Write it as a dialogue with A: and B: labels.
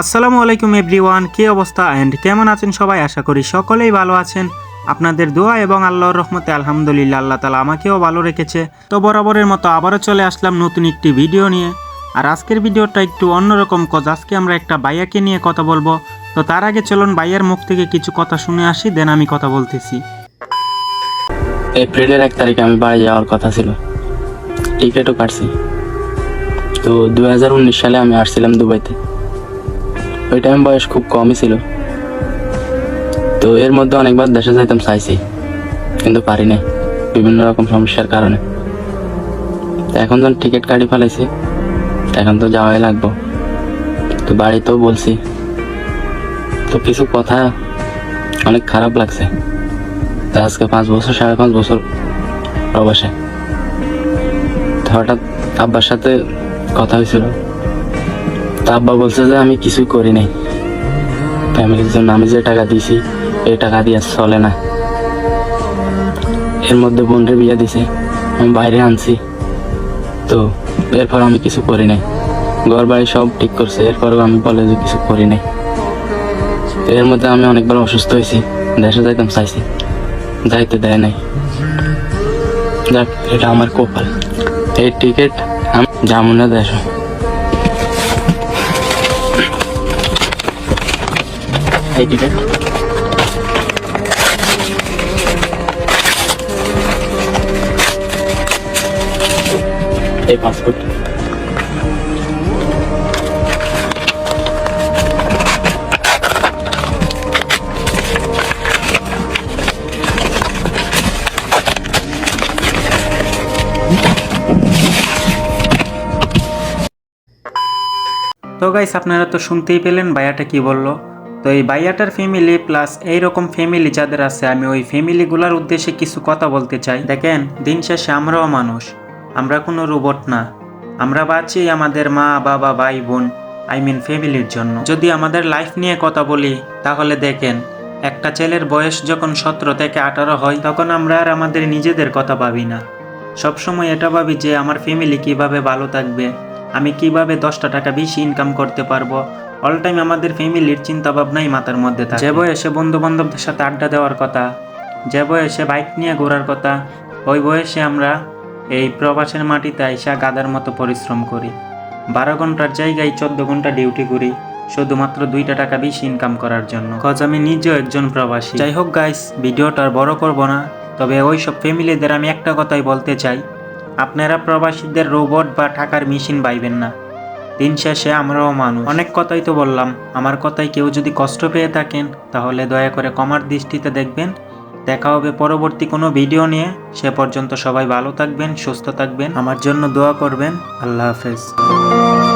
A: আসসালামু আলাইকুম এভরিওয়ান, কি অবস্থা অ্যান্ড কেমন আছেন সবাই? আশা করি সকলেই ভালো আছেন। আপনাদের দোয়া এবং আল্লাহর রহমতে আলহামদুলিল্লাহ আল্লাহ তালা আমাকেও ভালো রেখেছে। তো বরাবরের মতো আবারও চলে আসলাম নতুন একটি ভিডিও নিয়ে। আর আজকের ভিডিওটা একটু অন্যরকম কজ আজকে আমরা একটা বাইয়াকে নিয়ে কথা বলব। তো তার আগে চলুন বাইয়ার মুখ থেকে কিছু কথা শুনে আসি দেন আমি কথা বলতেছি।
B: এপ্রিলের এক তারিখে আমি বাড়ি যাওয়ার কথা ছিল। টিকিটও কাটছি। তো দুহাজার উনিশ সালে আমি আসছিলাম দুবাইতে। ওই টাইম বয়স খুব কমই ছিল। তো এর মধ্যে অনেকবার দেশে যাইতাম চাইছি, কিন্তু পারি নাই বিভিন্ন রকম সমস্যার কারণে। এখন যখন টিকিট কাটি ফেলাইছি, এখন তো যাওয়াই লাগবো। তো বাড়িতেও বলছি, তো কিছু কথা অনেক খারাপ লাগছে। আজকে পাঁচ বছর, সাড়ে পাঁচ বছর প্রবাসে। হঠাৎ আব্বার সাথে কথা হয়েছিল। তা আব্বা বলছে যে, আমি কিছুই করি নাই। ফ্যামিলির জন্য আমি যে টাকা দিয়েছি, এই টাকা দিয়ে চলে না। এর মধ্যে বোনরে বিয়ে দিছে, আমি বাইরে আনছি। তো এরপর আমি কিছু করি নাই। ঘর বাড়ি সব ঠিক করছে, এরপরও আমি বলে যে কিছু করি নাই। এর মধ্যে আমি অনেকবার অসুস্থ হয়েছি, দেশে যাইতাম, চাইছি। যাইতে দেয় নাই। যাক, এটা আমার কপাল। এই টিকিট আমি যাব না টিকিট এই
A: তো গাইস আপনারা তো শুনতেই পেলেন বাইয়াটা কি বলল? তো এই বাইয়াটার ফ্যামিলি প্লাস এইরকম ফ্যামিলি যাদের আছে, আমি ওই ফ্যামিলিগুলোর উদ্দেশ্যে কিছু কথা বলতে চাই। দেখেন, দিন শেষে আমরাও মানুষ, আমরা কোনো রোবট না। আমরা বাঁচি আমাদের মা, বাবা, ভাই, বোন আই মিন ফ্যামিলির জন্য। যদি আমাদের লাইফ নিয়ে কথা বলি, তাহলে দেখেন, একটা ছেলের বয়স যখন সতেরো থেকে আঠারো হয়, তখন আমরা আর আমাদের নিজেদের কথা ভাবি না। সবসময় এটা ভাবি যে, আমার ফ্যামিলি কীভাবে ভালো থাকবে, আমি কীভাবে দশটা টাকা বেশি ইনকাম করতে পারব অল টাইম আমাদের ফ্যামিলির চিন্তা ভাবনাই মাথার মধ্যে থাকে। যে বয়সে বন্ধু বান্ধবদের সাথে আড্ডা দেওয়ার কথা, যে বয়সে বাইক নিয়ে ঘোরার কথা, ওই বয়সে আমরা এই প্রবাসের মাটিতে আইসা গাদার মতো পরিশ্রম করি। বারো ঘণ্টার জায়গায় চোদ্দ ঘণ্টা ডিউটি করি, শুধুমাত্র দুইটা টাকা বেশি ইনকাম করার জন্য। কজ আমি নিজেও একজন প্রবাসী। যাই হোক গাইস ভিডিওটা আর বড় করব না, তবে ওই সব ফ্যামিলিদের আমি একটা কথাই বলতে চাই। আপনারা প্রবাসীদের রোবট বা টাকার মেশিন পাইবেন না। দিন শেষে আমরাও মানুষ। অনেক কথাই তো বললাম। আমার কথায় কেউ যদি কষ্ট পেয়ে থাকেন, তাহলে দয়া করে কমার দৃষ্টিতে দেখবেন। দেখা হবে পরবর্তী কোনো ভিডিও নিয়ে। সে পর্যন্ত সবাই ভালো থাকবেন, সুস্থ থাকবেন। আমার জন্য দোয়া করবেন। আল্লাহ হাফেজ।